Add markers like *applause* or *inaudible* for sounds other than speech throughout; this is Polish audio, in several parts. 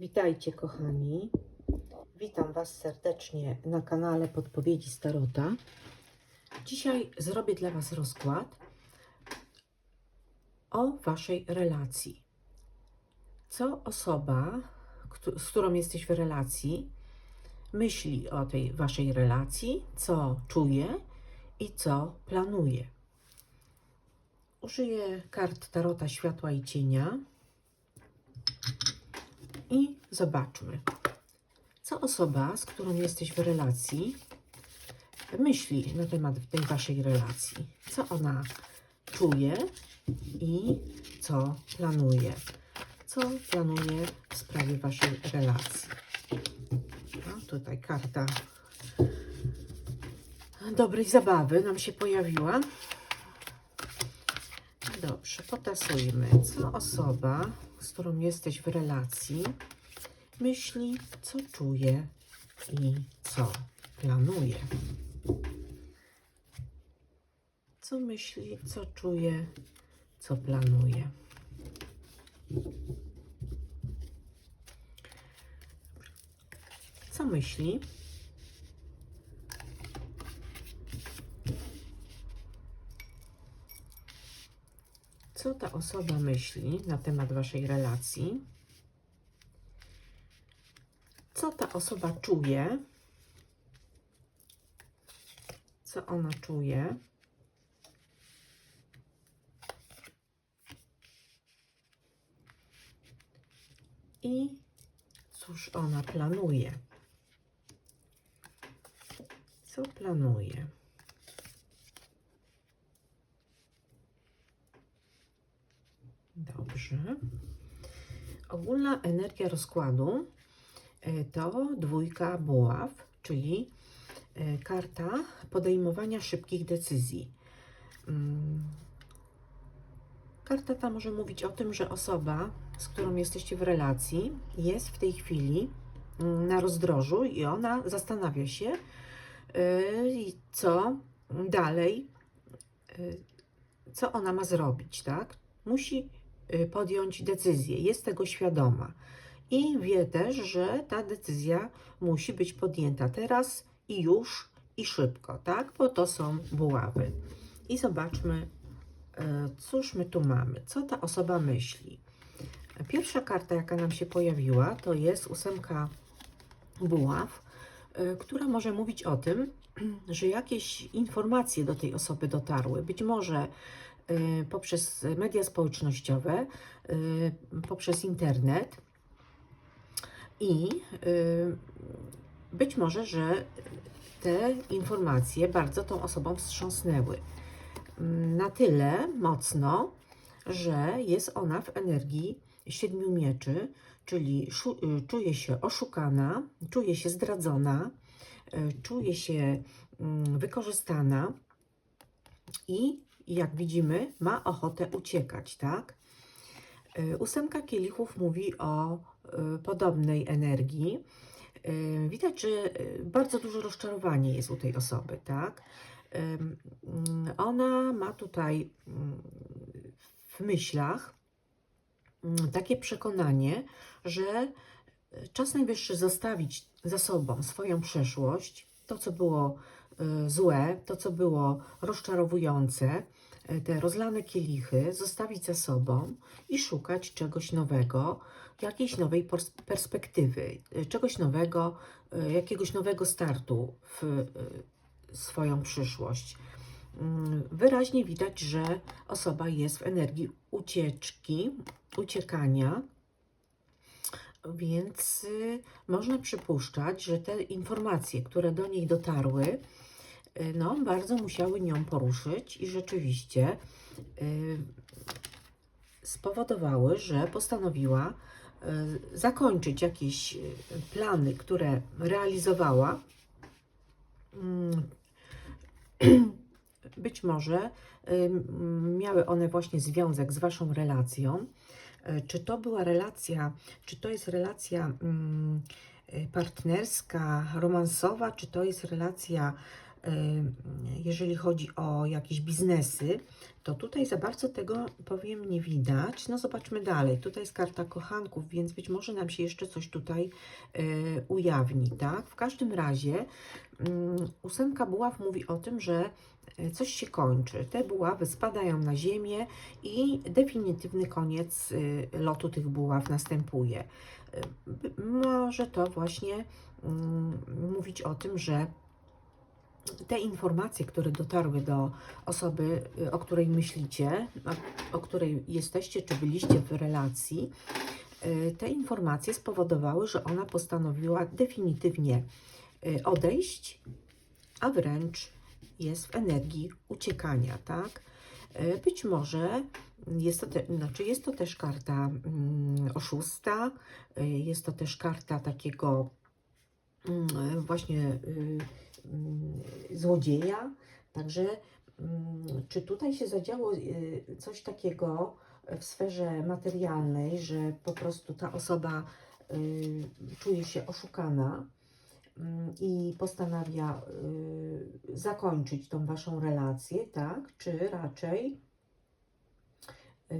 Witajcie kochani. Witam Was serdecznie na kanale Podpowiedzi Starota. Dzisiaj zrobię dla Was rozkład o Waszej relacji. Co osoba, z którą jesteś w relacji, myśli o tej Waszej relacji, co czuje i co planuje. Użyję kart Tarota Światła i Cienia i zobaczmy, co osoba, z którą jesteś w relacji, myśli na temat tej waszej relacji. Co ona czuje i co planuje. Co planuje w sprawie waszej relacji. No, tutaj karta dobrej zabawy nam się pojawiła. Dobrze, potasujmy. Co osoba, z którą jesteś w relacji, myśli, co czuje i co planuje? Co myśli, co czuje, co planuje? Co myśli? Co ta osoba myśli na temat waszej relacji? Co ta osoba czuje? Co ona czuje? I cóż ona planuje? Co planuje? Dobrze. Ogólna energia rozkładu e, to dwójka buław, czyli e, karta podejmowania szybkich decyzji. Mm. Karta ta może mówić o tym, że osoba, z którą jesteście w relacji, jest w tej chwili mm, na rozdrożu i ona zastanawia się, y, co dalej, co ona ma zrobić, tak? Musi podjąć decyzję, jest tego świadoma i wie też, że ta decyzja musi być podjęta teraz i już i szybko, tak? Bo to są buławy. I zobaczmy, e, cóż my tu mamy, co ta osoba myśli. Pierwsza karta, jaka nam się pojawiła, to jest ósemka buław, e, która może mówić o tym, *clears throat* że jakieś informacje do tej osoby dotarły. Być może poprzez media społecznościowe, e, poprzez internet i y, być może, że te informacje bardzo tą osobą wstrząsnęły. Na tyle mocno, że jest ona w energii siedmiu mieczy, czyli y, czuje się oszukana, czuje się zdradzona, y, czuje się mm, wykorzystana i jak widzimy, ma ochotę uciekać, tak? Y, Ósemka kielichów mówi o y, podobnej energii. Y, Widać, że bardzo duże rozczarowanie jest u tej osoby, tak? Ona ma tutaj mm, w myślach mm, takie przekonanie, że czas najwyższy zostawić za sobą swoją przeszłość, to co było złe, to co było rozczarowujące, te rozlane kielichy zostawić za sobą i szukać czegoś nowego, jakiejś nowej pers- perspektywy, czegoś nowego, y, jakiegoś nowego startu w y, swoją przyszłość. Mm, Wyraźnie widać, że osoba jest w energii ucieczki, uciekania, więc y, można przypuszczać, że te informacje, które do niej dotarły, no, bardzo musiały nią poruszyć i rzeczywiście y, spowodowały, że postanowiła y, zakończyć jakieś y, plany, które realizowała. Mm, *clears throat* Być może y, miały one właśnie związek z Waszą relacją. Y, Czy to była relacja, czy to jest relacja mm, y, partnerska, romansowa, czy to jest relacja jeżeli chodzi o jakieś biznesy, to tutaj za bardzo tego, powiem, nie widać. No zobaczmy dalej. Tutaj jest karta kochanków, więc być może nam się jeszcze coś tutaj e, ujawni, tak? W każdym razie mm, ósemka buław mówi o tym, że e, coś się kończy. Te buławy spadają na ziemię i definitywny koniec lotu tych buław następuje. Może to właśnie mm, mówić o tym, że te informacje, które dotarły do osoby, y, o której myślicie, o, której jesteście, czy byliście w relacji, y, te informacje spowodowały, że ona postanowiła definitywnie y, odejść, a wręcz jest w energii uciekania, tak? Być może jest to, te, znaczy jest to też karta mm, oszusta, jest to też karta takiego mm, właśnie złodzieja. Także mm, czy tutaj się zadziało y, coś takiego w sferze materialnej, że po prostu ta osoba y, czuje się oszukana mm, i postanawia y, zakończyć tą waszą relację, tak? Czy raczej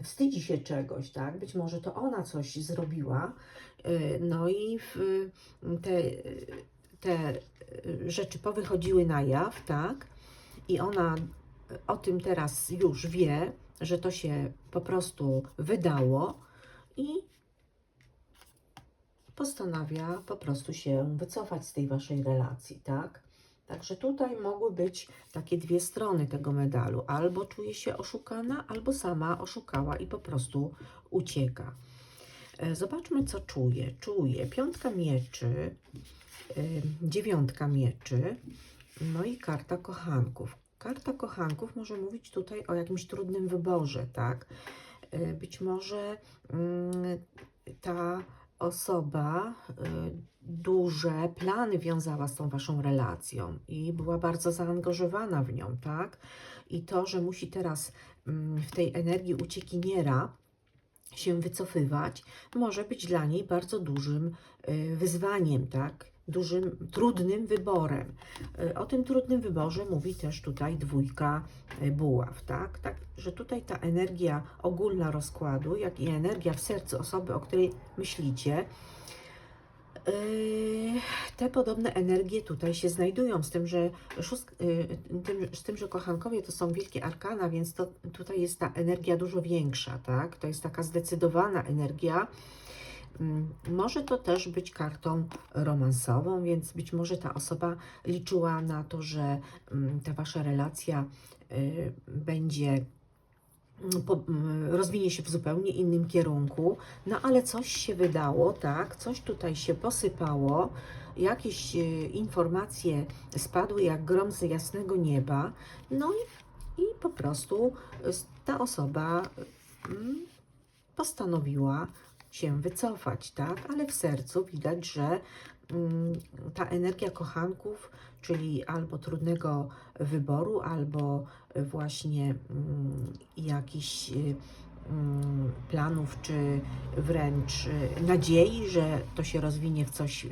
wstydzi się czegoś, tak? Być może to ona coś zrobiła, no i te, te y, rzeczy powychodziły na jaw, tak? I ona o tym teraz już wie, że to się po prostu wydało i postanawia po prostu się wycofać z tej waszej relacji, tak? Także tutaj mogły być takie dwie strony tego medalu. Albo czuje się oszukana, albo sama oszukała i po prostu ucieka. E, Zobaczmy, co czuje. Czuje piątka mieczy, y, dziewiątka mieczy, no i karta kochanków. Karta kochanków może mówić tutaj o jakimś trudnym wyborze, tak? Y, Być może mm, ta osoba y, duże plany wiązała z tą waszą relacją i była bardzo zaangażowana w nią, tak? I to, że musi teraz mm, w tej energii uciekiniera się wycofywać, może być dla niej bardzo dużym y, wyzwaniem, tak? Dużym, trudnym wyborem. Y, O tym trudnym wyborze mówi też tutaj dwójka y, buław, tak? Tak, że tutaj ta energia ogólna rozkładu, jak i energia w sercu osoby, o której myślicie, Yy, te podobne energie tutaj się znajdują, z tym, że, szóst, tym, z tym, że kochankowie to są wielkie arkana, więc to, tutaj jest ta energia dużo większa, tak? To jest taka zdecydowana energia. Mm, Może to też być kartą romansową, więc być może ta osoba liczyła na to, że mm, ta wasza relacja yy, będzie mm, rozwinie się w zupełnie innym kierunku, no ale coś się wydało, tak, coś tutaj się posypało, jakieś e, informacje spadły jak grom z jasnego nieba, no i, i po prostu ta osoba postanowiła się wycofać, tak, ale w sercu widać, że mm, ta energia kochanków, czyli albo trudnego wyboru, albo właśnie mm, jakichś y, mm, planów, czy wręcz y, nadziei, że to się rozwinie w coś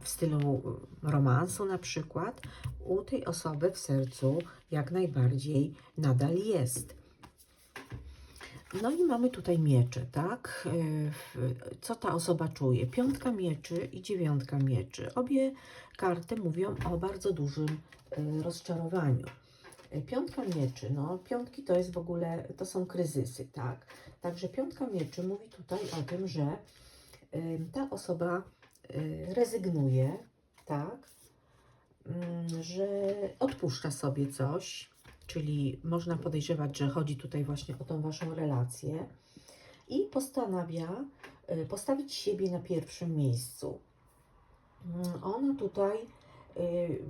w stylu romansu na przykład, u tej osoby w sercu jak najbardziej nadal jest. No i mamy tutaj miecze, tak? W- Co ta osoba czuje? Piątka mieczy i dziewiątka mieczy. Obie karty mówią o bardzo dużym y, rozczarowaniu. Y, Piątka mieczy, no piątki to jest w ogóle, to są kryzysy, tak? Także piątka mieczy mówi tutaj o tym, że ta osoba rezygnuje, tak? Mm, Że odpuszcza sobie coś, czyli można podejrzewać, że chodzi tutaj właśnie o tą waszą relację i postanawia y, postawić siebie na pierwszym miejscu. Mm, Ona tutaj y,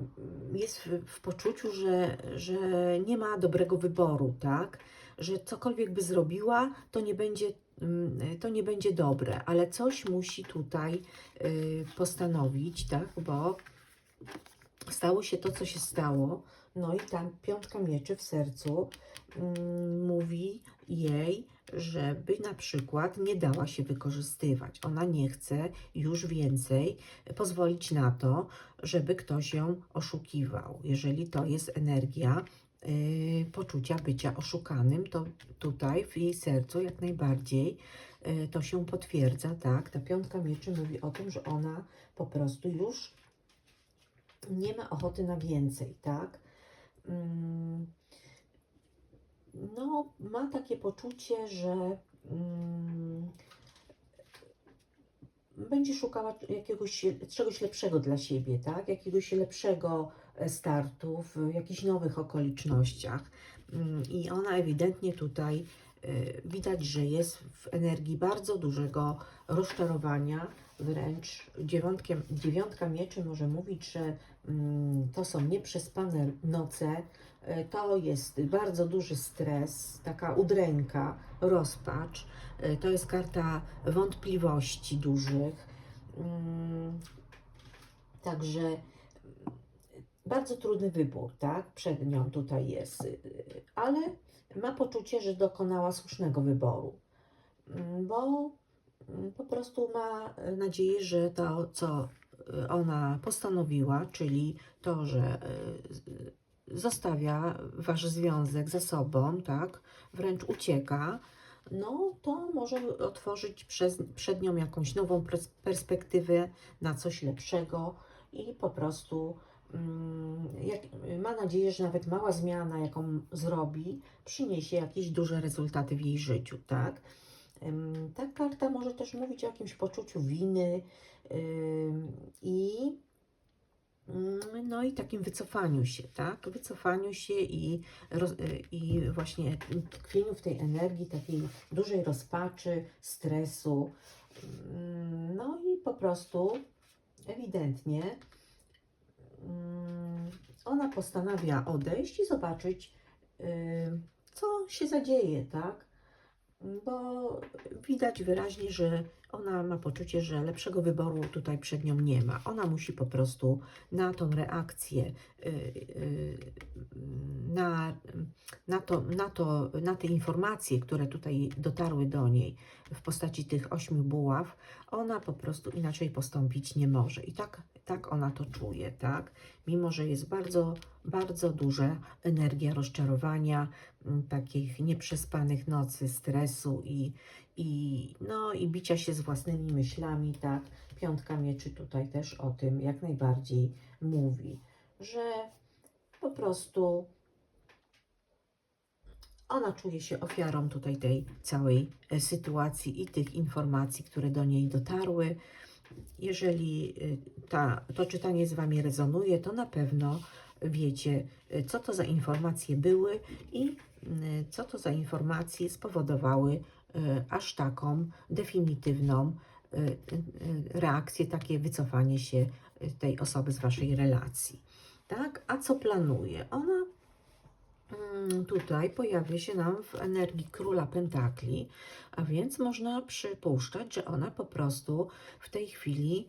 jest w, poczuciu, że, że nie ma dobrego wyboru, tak? Że cokolwiek by zrobiła, to nie będzie, mm, to nie będzie dobre, ale coś musi tutaj y, postanowić, tak? Bo stało się to, co się stało. No i tam piątka mieczy w sercu mm, mówi jej, żeby na przykład nie dała się wykorzystywać. Ona nie chce już więcej pozwolić na to, żeby ktoś ją oszukiwał. Jeżeli to jest energia y, poczucia bycia oszukanym, to tutaj w jej sercu jak najbardziej y, to się potwierdza, tak? Ta piątka mieczy mówi o tym, że ona po prostu już nie ma ochoty na więcej, tak? Mm, no, ma takie poczucie, że mm, będzie szukała jakiegoś czegoś lepszego dla siebie, tak? Jakiegoś lepszego e, startu w jakichś nowych okolicznościach. Mm, I ona ewidentnie tutaj e, widać, że jest w energii bardzo dużego rozczarowania, wręcz dziewiątkiem, dziewiątka mieczy może mówić, że mm, to są nieprzespane noce, e, to jest bardzo duży stres, taka udręka, rozpacz. E, To jest karta wątpliwości dużych. Mm, Także mm, bardzo trudny wybór, tak? Przed nią tutaj jest, y, ale ma poczucie, że dokonała słusznego wyboru, bo po prostu ma nadzieję, że to, co e, ona postanowiła, czyli to, że e, zostawia wasz związek za sobą, tak, wręcz ucieka, no to może otworzyć przez, przed nią jakąś nową pers- perspektywę na coś lepszego i po prostu mm, jak, ma nadzieję, że nawet mała zmiana, jaką zrobi, przyniesie jakieś duże rezultaty w jej życiu, tak? Ta karta może też mówić o jakimś poczuciu winy i mm, no i takim wycofaniu się, tak? Wycofaniu się i, y, i właśnie tkwieniu w tej energii takiej dużej rozpaczy, stresu. Mm, No i po prostu ewidentnie mm, ona postanawia odejść i zobaczyć, co się zadzieje, tak? Bo widać wyraźnie, że ona ma poczucie, że lepszego wyboru tutaj przed nią nie ma. Ona musi po prostu na tą reakcję, y, y, na, na, to, na, to, na te informacje, które tutaj dotarły do niej w postaci tych ośmiu buław, ona po prostu inaczej postąpić nie może. I tak, tak ona to czuje, tak? Mimo, że jest bardzo, bardzo duża energia rozczarowania, takich nieprzespanych nocy, stresu i, i, no, i bicia się z własnymi myślami, tak? Piątka mieczy tutaj też o tym jak najbardziej mówi, że po prostu ona czuje się ofiarą tutaj tej całej e, sytuacji i tych informacji, które do niej dotarły. Jeżeli y, ta, to czytanie z Wami rezonuje, to na pewno wiecie, y, co to za informacje były i co to za informacje spowodowały y, aż taką definitywną y, y, reakcję, takie wycofanie się tej osoby z Waszej relacji. Tak? A co planuje? Ona mm, tutaj pojawia się nam w energii króla pentakli, a więc można przypuszczać, że ona po prostu w tej chwili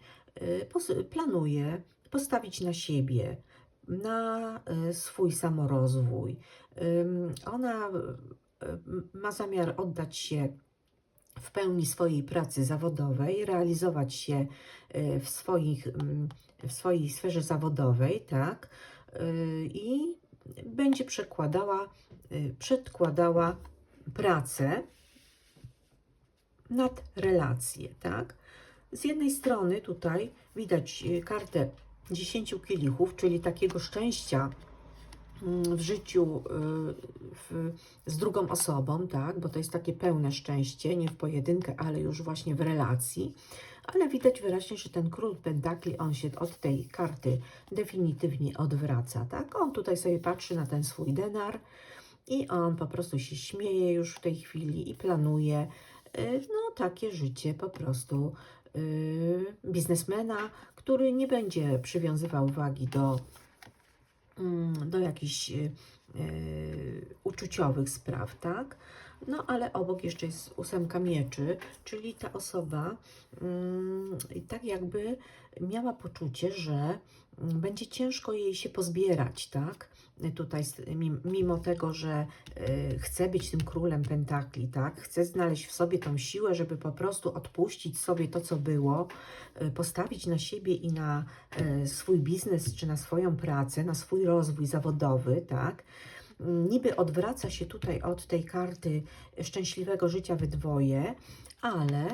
planuje postawić na siebie, na y, swój samorozwój. Ona y, ma zamiar oddać się w pełni swojej pracy zawodowej, realizować się y, w, swoich, w swojej sferze zawodowej, tak? I będzie przekładała, przedkładała pracę nad relacje, tak? Z jednej strony tutaj widać kartę 10 kielichów, czyli takiego szczęścia mm, w życiu y, w, z drugą osobą, tak? Bo to jest takie pełne szczęście, nie w pojedynkę, ale już właśnie w relacji. Ale widać wyraźnie, że ten król pentakli, on się od tej karty definitywnie odwraca, tak? On tutaj sobie patrzy na ten swój denar i on po prostu się śmieje już w tej chwili i planuje y, no takie życie po prostu y, biznesmena, który nie będzie przywiązywał wagi do, mm, do jakichś y, y, uczuciowych spraw, tak? No ale obok jeszcze jest ósemka mieczy, czyli ta osoba mm, tak jakby miała poczucie, że mm, będzie ciężko jej się pozbierać, tak? Tutaj, mimo tego, że y, chce być tym królem pentakli, tak? Chce znaleźć w sobie tą siłę, żeby po prostu odpuścić sobie to, co było, y, postawić na siebie i na y, swój biznes, czy na swoją pracę, na swój rozwój zawodowy, tak? Niby odwraca się tutaj od tej karty szczęśliwego życia we dwoje, ale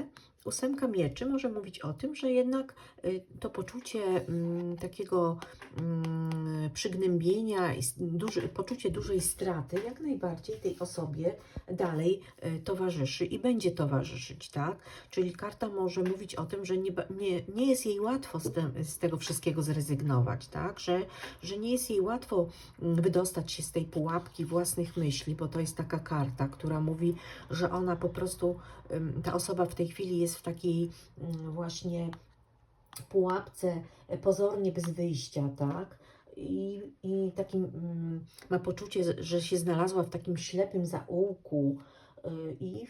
ósemka mieczy może mówić o tym, że jednak y, to poczucie mm, takiego mm, przygnębienia, duży, poczucie dużej straty jak najbardziej tej osobie dalej y, towarzyszy i będzie towarzyszyć, tak? Czyli karta może mówić o tym, że nie, nie, nie jest jej łatwo z, te, z tego wszystkiego zrezygnować, tak? Że, że nie jest jej łatwo mm, wydostać się z tej pułapki własnych myśli, bo to jest taka karta, która mówi, że ona po prostu, ta osoba w tej chwili jest w takiej mm, właśnie pułapce e, pozornie bez wyjścia, tak? I, i takim mm, ma poczucie, że się znalazła w takim ślepym zaułku. Y, I,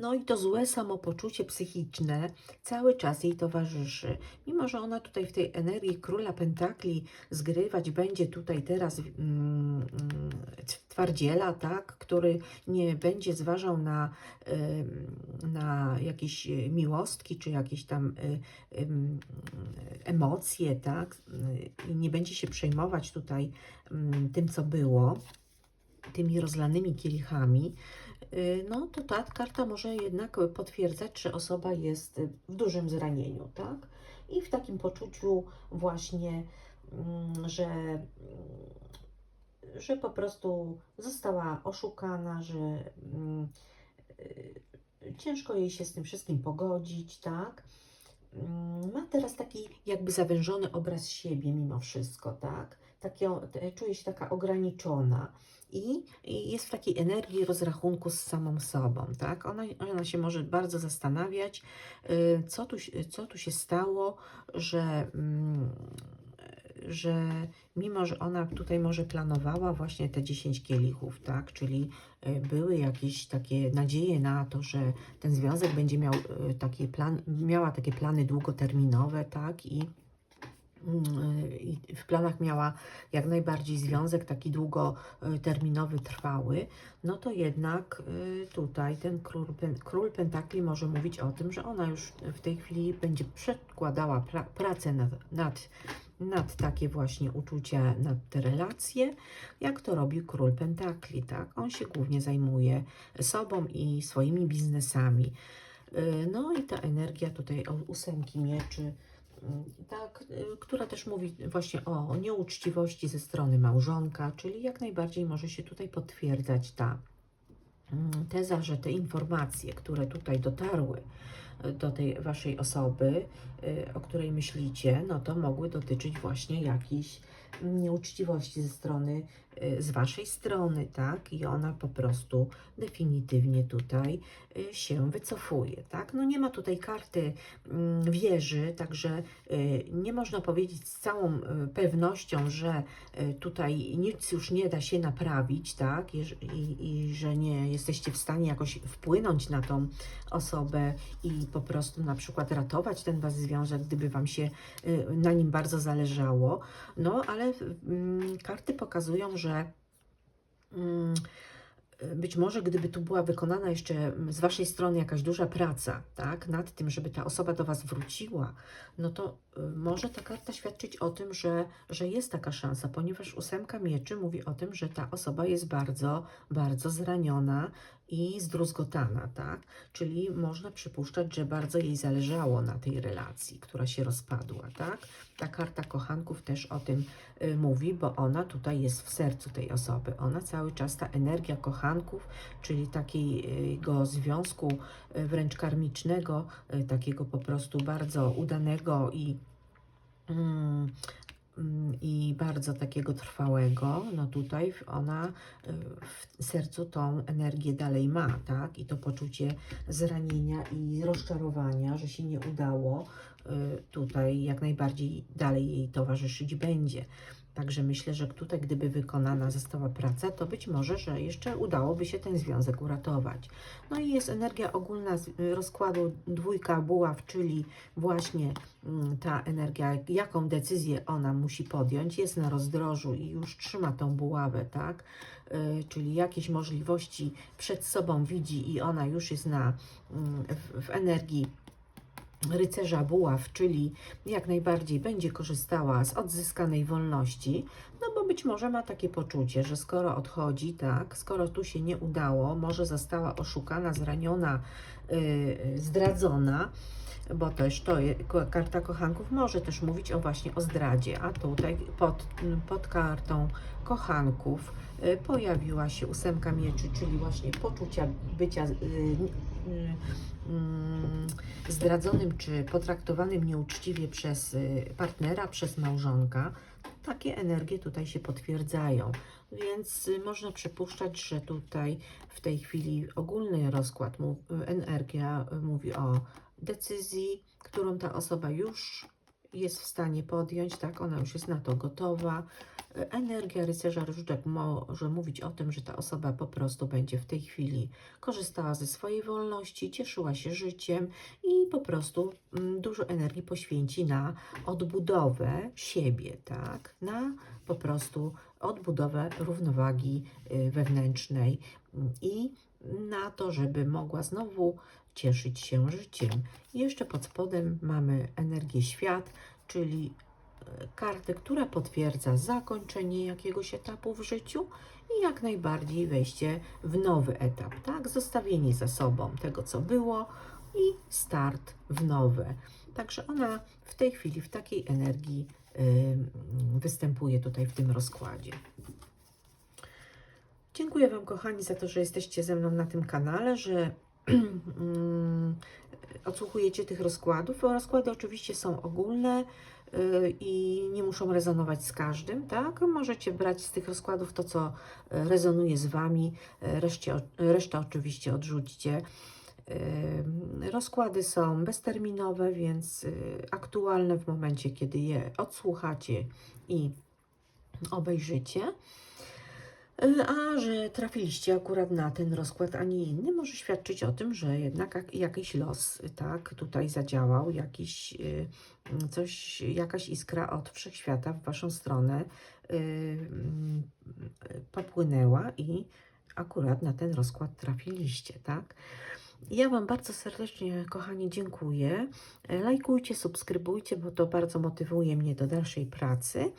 no i to złe samopoczucie psychiczne cały czas jej towarzyszy. Mimo, że ona tutaj w tej energii króla pentakli zgrywać będzie tutaj teraz mm, mm, twardziela, tak, który nie będzie zważał na, em, na jakieś miłostki, czy jakieś tam em, emocje, tak, i nie będzie się przejmować tutaj mm, tym, co było, tymi rozlanymi kielichami, y, no to ta karta może jednak potwierdzać, że osoba jest w dużym zranieniu, tak? I w takim poczuciu właśnie, mm, że, mm, że po prostu została oszukana, że mm, y, ciężko jej się z tym wszystkim pogodzić, tak? Ma teraz taki jakby zawężony obraz siebie mimo wszystko, tak? Takie, te- czuje się taka ograniczona i, i jest w takiej energii rozrachunku z samą sobą, tak? Ona, ona się może bardzo zastanawiać, y, co tu, co tu się stało, że, mm, że mimo, że ona tutaj może planowała właśnie te 10 kielichów, tak? Czyli y, były jakieś takie nadzieje na to, że ten związek będzie miał y, takie plan, miała takie plany długoterminowe, tak? I w planach miała jak najbardziej związek taki długoterminowy, trwały, no to jednak y, tutaj ten król, król pentakli może mówić o tym, że ona już w tej chwili będzie przekładała pra, pracę nad, nad, nad takie właśnie uczucia, nad te relacje, jak to robi król pentakli, tak? On się głównie zajmuje sobą i swoimi biznesami. Y, No i ta energia tutaj ósemki mieczy, mm, tak, y, która też mówi właśnie o nieuczciwości ze strony małżonka, czyli jak najbardziej może się tutaj potwierdzać ta mm, teza, że te informacje, które tutaj dotarły y, do tej waszej osoby, y, o której myślicie, no to mogły dotyczyć właśnie jakiejś nieuczciwości ze strony, z waszej strony, tak? I ona po prostu definitywnie tutaj y, się wycofuje, tak? No nie ma tutaj karty mm, wieży, także y, nie można powiedzieć z całą y, pewnością, że y, tutaj nic już nie da się naprawić, tak? I, i, I że nie jesteście w stanie jakoś wpłynąć na tą osobę i po prostu na przykład ratować ten wasz związek, gdyby wam się y, na nim bardzo zależało. No, ale mm, karty pokazują, że mm, być może gdyby tu była wykonana jeszcze z Waszej strony jakaś duża praca, tak, nad tym, żeby ta osoba do Was wróciła, no to y, może ta karta świadczyć o tym, że, że jest taka szansa, ponieważ ósemka mieczy mówi o tym, że ta osoba jest bardzo, bardzo zraniona i zdruzgotana, tak? Czyli można przypuszczać, że bardzo jej zależało na tej relacji, która się rozpadła, tak? Ta karta kochanków też o tym y, mówi, bo ona tutaj jest w sercu tej osoby. Ona cały czas, ta energia kochanków, czyli takiego związku y, wręcz karmicznego, y, takiego po prostu bardzo udanego i mm, i bardzo takiego trwałego, no tutaj ona y, w sercu tą energię dalej ma, tak? I to poczucie zranienia i rozczarowania, że się nie udało, y, tutaj jak najbardziej dalej jej towarzyszyć będzie. Także myślę, że tutaj, gdyby wykonana została praca, to być może, że jeszcze udałoby się ten związek uratować. No i jest energia ogólna z y, rozkładu dwójka buław, czyli właśnie mm, ta energia, jaką decyzję ona musi podjąć, jest na rozdrożu i już trzyma tą buławę, tak? Y, Czyli jakieś możliwości przed sobą widzi i ona już jest na, mm, w, w energii rycerza buław, czyli jak najbardziej będzie korzystała z odzyskanej wolności, no bo być może ma takie poczucie, że skoro odchodzi, tak, skoro tu się nie udało, może została oszukana, zraniona, yy, zdradzona, bo też to karta kochanków może też mówić o właśnie o zdradzie, a tutaj pod, pod kartą kochanków y, pojawiła się ósemka mieczy, czyli właśnie poczucia bycia y, y, y, mm, zdradzonym czy potraktowanym nieuczciwie przez y, partnera, przez małżonka. Takie energie tutaj się potwierdzają, więc y, można przypuszczać, że tutaj w tej chwili ogólny rozkład, y, energia mówi o decyzji, którą ta osoba już jest w stanie podjąć, tak, ona już jest na to gotowa. Energia rycerza różdżek może mówić o tym, że ta osoba po prostu będzie w tej chwili korzystała ze swojej wolności, cieszyła się życiem i po prostu mm, dużo energii poświęci na odbudowę siebie, tak? Na po prostu odbudowę równowagi y, wewnętrznej mm, i na to, żeby mogła znowu cieszyć się życiem. I jeszcze pod spodem mamy energię świat, czyli e, kartę, która potwierdza zakończenie jakiegoś etapu w życiu i jak najbardziej wejście w nowy etap, tak? Zostawienie za sobą tego, co było i start w nowe. Także ona w tej chwili w takiej energii ym, występuje tutaj w tym rozkładzie. Dziękuję Wam, kochani, za to, że jesteście ze mną na tym kanale, że *clears throat* odsłuchujecie tych rozkładów. Rozkłady oczywiście są ogólne y, i nie muszą rezonować z każdym, tak? Możecie brać z tych rozkładów to, co y, rezonuje z Wami, y, reszcie, resztę oczywiście odrzućcie. Rozkłady są bezterminowe, więc aktualne w momencie, kiedy je odsłuchacie i obejrzycie. Y, A że trafiliście akurat na ten rozkład, a nie inny, może świadczyć o tym, że jednak jak- jakiś los y, tak tutaj zadziałał, jakiś y, mm, coś, jakaś iskra od wszechświata w waszą stronę y, mm, popłynęła i akurat na ten rozkład trafiliście, tak? Ja Wam bardzo serdecznie, kochani, dziękuję. E, Lajkujcie, subskrybujcie, bo to bardzo motywuje mnie do dalszej pracy.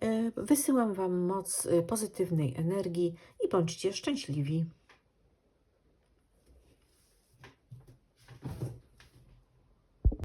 E, Wysyłam Wam moc e, pozytywnej energii i bądźcie szczęśliwi.